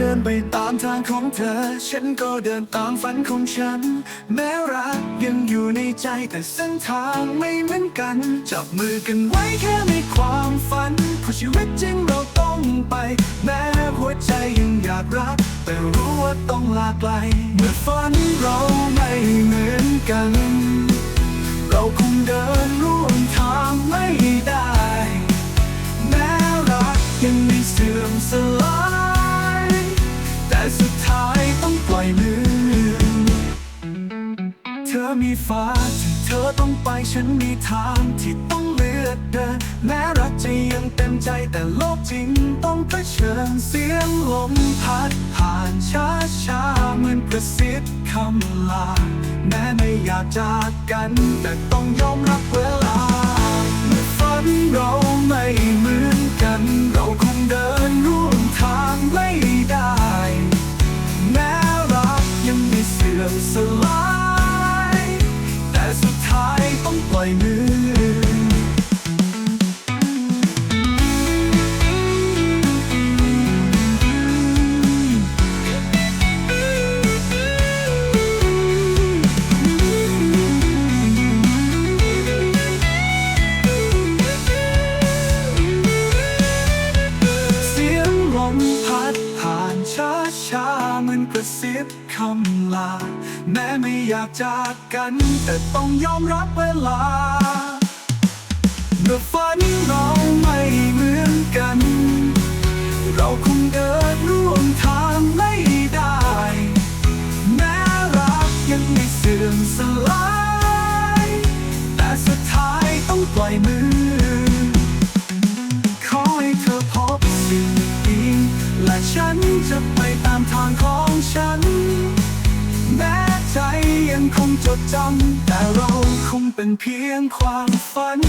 ดินไปตามทางของเธอ ฉันก็เดินตามฝันของฉัน แม้รักยังอยู่ในใจแต่เส้นทางไม่เหมือนกัน จับมือกันไว้แค่ในความฝันเพราะชีวิตจริงเราต้องไป แม้หัวใจยังอยากรัก แต่รู้ว่าต้องลาไกล เมื่อฝันเราไม่เหมือนกัน เธอมีฟ้าที่เธอต้องไปฉันมีทางที่ต้องเลือกเดินแม้รักจะยังเต็มใจแต่โลกจริงต้องเผชิญเสียงลมพัดผ่านช้าช้าเหมือนกระซิบคำลา แม้ไม่อยากจากกัน แต่ต้องยอมรับเวลาเมื่อฝันเราไม่เหมือนกัน เราคงเดินร่วมทางไม่ได้ แม้รักยังไม่เสื่อมสลาย ต้ มือนกระซิบคำลา แม้ไม่อยากจากกัน แต่ต้องยอมรับเวลา เมื่อฝันเราไม่เหมือนกัน เราคงเดินร่วมทางไม่ได้ แม้รักยังไม่เสื่อมสลาย แต่สุดท้ายต้องปล่อยมือ ฉันจะไปตามทางของฉัน แม้ใจยังคงจดจำแต่เราคงเป็นเพียงความฝัน